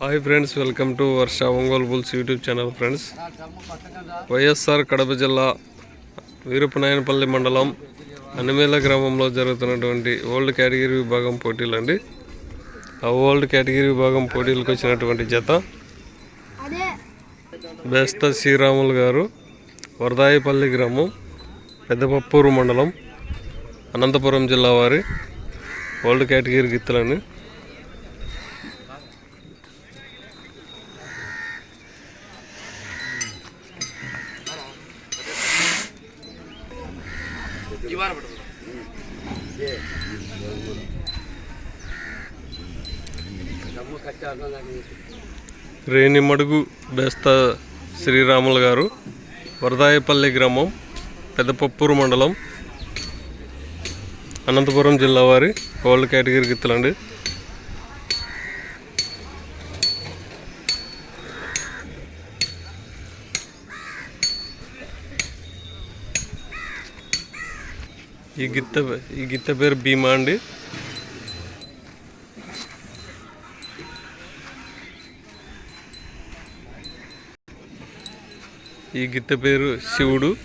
Hi friends welcome to Varsha Ongole bulls YouTube channel friends YSR Kadapa జిల్లా వీరపనాయనపల్లి మండలం అనిమేల గ్రామంలో జరుగుతున్నటువంటి ఓల్డ్ కేటగిరీ విభాగం పోటీలు అండి. ఆ ఓల్డ్ కేటగిరీ విభాగం పోటీలకు వచ్చినటువంటి జత బేస్త శ్రీరాములు గారు వరదాయిపల్లి గ్రామం పెద్దపప్పూరు మండలం అనంతపురం జిల్లా వారి ఓల్డ్ కేటగిరీ గిత్తలండి రేణిమడుగు బెస్త శ్రీరాములు గారు వరదాయపల్లి గ్రామం పెద్దపప్పూరు మండలం అనంతపురం జిల్లా వారి ఓల్డ్ కేటగిరీ గిత్తలండి. ఈ గిత్త ఈ గిత్త పేరు భీమా అండి. ఈ గిత్త పేరు శివుడు.